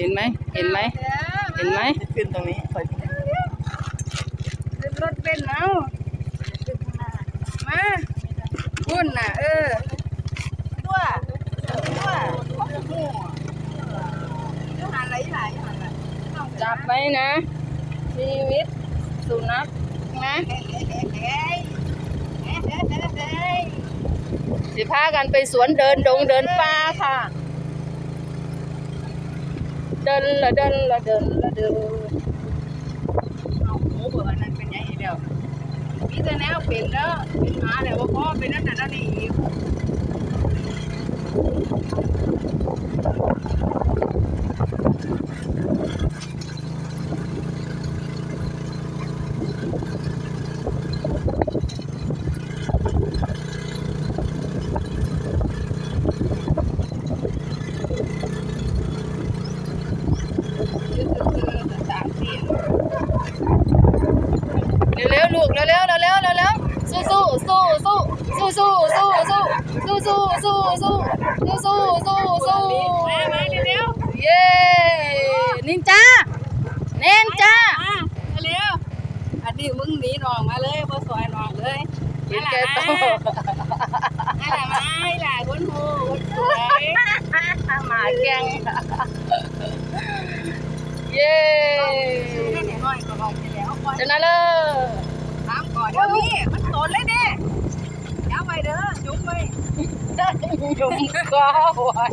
เห็นไหมเห็นไหมเห็นไหมขึ้นตรงนี้คอยขึ้นรถเป็นเอามาคุณน่ะ เออตัวตัวหาอะไรหลายหาอะไรจับไว้นะชีวิตสุนัขนะเฮ้ยเฮ้ยเฮ้ยเฮ้ยเฮ้ยเฮ้ยเฮ้ยสิพากันไปสวนเดินดงเดินป่าค่ะเดินละเดินละเดินละเดินเอาหมูเบื่อนั่นเป็นยังไงเดียวมีแต่แนวเป็นเด้อเป็นหมาแล้วว่าพ่อเป็นนั่นน่ะนั่นนี่อีก เร็วๆลูกเร็วๆเร็วๆเร็วๆเร็วๆ สู้สู้สู้สู้สู้สู้สู้สู้สู้สู้สู้สู้สู้สู้สู้สู้มามาเร็วเย้นินจาเนินจาๆมาเร็วอันนี้มึงหนีน้องมาเลยบ่ซอยน้องเลยเห็นแกโตนั่นแหละมาให้หลายคนหูคนสวยหมาแกงเย้เนี่ยน้อยก็บอกไปแล้วก่อนชนะเลิศ ถามก่อนเดี๋ยวนี้มันโดนเลยเด้ย้าไปเด้อจุ๊บไปยุ่มก็ไว้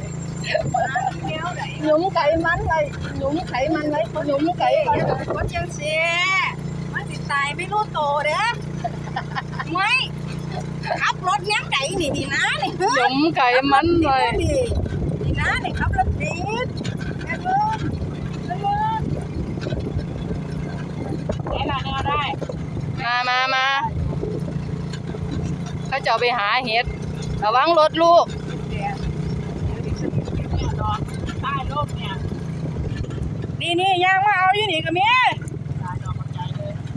เดี๋ยวไหนหยุมไขมันไว้หยุมไขมันไว้หยุมไขมันคนยังเสียมันสิตายไม่รู้โตเด้อไม่ขับรถยังไงนี่ดีนะนี่เฮ้หยยุมไขมันไว้นี่ดีนะนี่ขับรถดีแค่เบิ้ลแค่เบิ้ลไหนล่ะเอาได้ มามามาเขาจะเอาไปหาเห็ด ระวังรถลูกเดี๋ยวเดี๋ยวดิฉันเนี่ยรอใต้ร่มเนี่ยนี่นี่ยางมาเอาอยู่นี่กับเมีย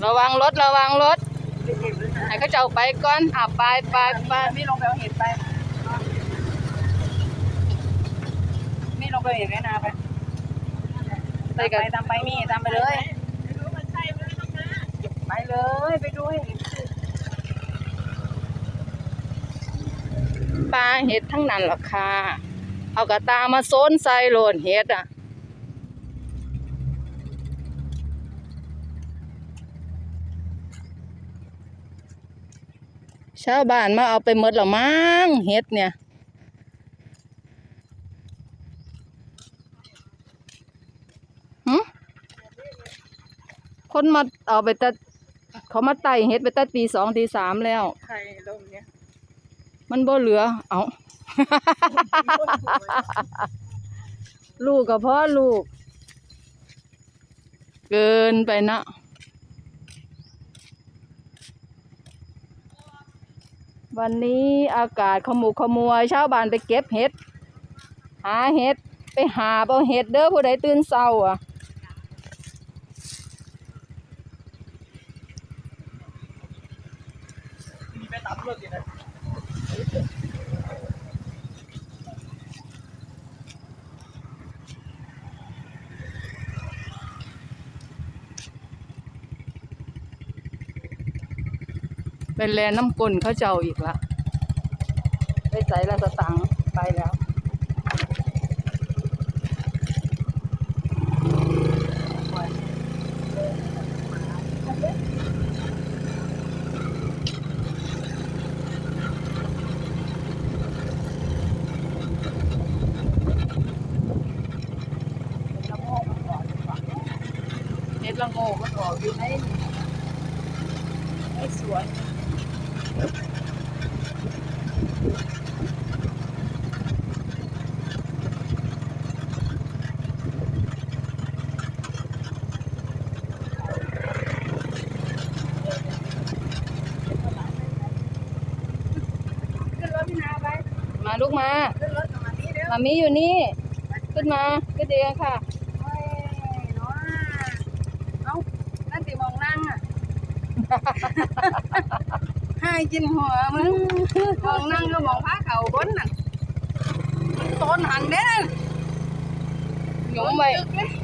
ระวังรถระวังรถให้เขาจะเอาไปก่อนอะไปไปไปไม่ลงไปเอาเห็ดไปไม่ลงไปเอาเห็ดไว้นาไปไปไปกันตามไปมีตามไปเลยไป เลย ไปดูให้เห็นปลาเห็ดทั้งนั้นหรอกค่ะ เอากระตามาโซนใส่โลนเห็ดอะชาวบ้านมาเอาไปหมดแล้วมั้งเห็ดเนี่ยหึคนมาเอาไปแต่ เขามาไต่เห็ดไปแต่ตีสองตีสามแล้ว ไข่ลมเนี่ยมันบ่เหลือ เอา ลูกกับพ่อลูก เกินไปนะวันนี้อากาศขมุกขมัวชาวบ้านไปเก็บเห็ด หาเห็ด ไปหาเอาเห็ดเด้อผู้ใดตื่นเศร้าอะ มีไปตับ เป็นแลน้ำกลนเขาเจ้าอีกละไปใส่ละสตังค์ไปแล้ว ละโงกมันออกอยู่ในในสวนขึ้นรถพี่นาไปมาลูกมาขึ้นรถกับมานี่เร็วมามีอยู่นี่ ขึ้นมาขึ้นเดียวค่ะ เฮ้ยเนาะเอ้านั่นติมองนั่งอะ ให้กินหัวมึงมองนั่งก็มองผ้าเขาบนน่ะมันต้นหันเด้นหยุมไว้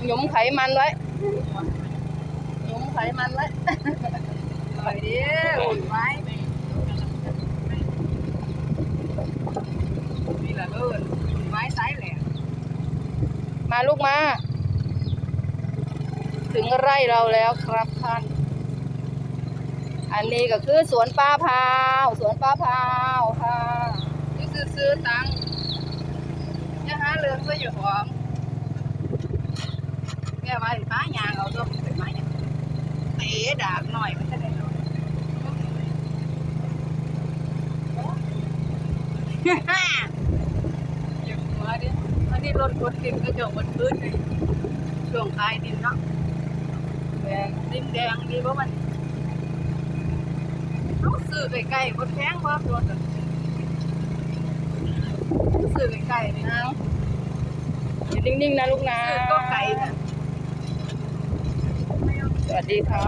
หยุมไขมันไว้หยุมไขมันไว้ปล่อยดิอุ่นไว้นี่แหละเอิ้นอุ่นไว้ไซส์แหละมาลูกมา ถึงไร่เราแล้วครับท่าน อันนี้ก็คือสวนปลาพาว สวนปลาพาวค่ะนี่ซื้อซื้อตังค์จะหาเรื่องซะอยู่ของแกว่าสิป้ายางเอาตัวเป็นไม้เนี่ยเตะดาบหน่อยมันจะได้หน่อยอย่หัวดิอันนี้รถกดดินก็จบมันพื้นเลยช่วงคลายดินเนาะแม่นดินแดงดีเพราะมัน ซื้อใกล้ๆบนแพงว่ารถอะซื้อใกล้ๆนี่นะอยู่นิ่งๆนะลูกนะซื้อก็ไกลนะสวัสดีค่ะ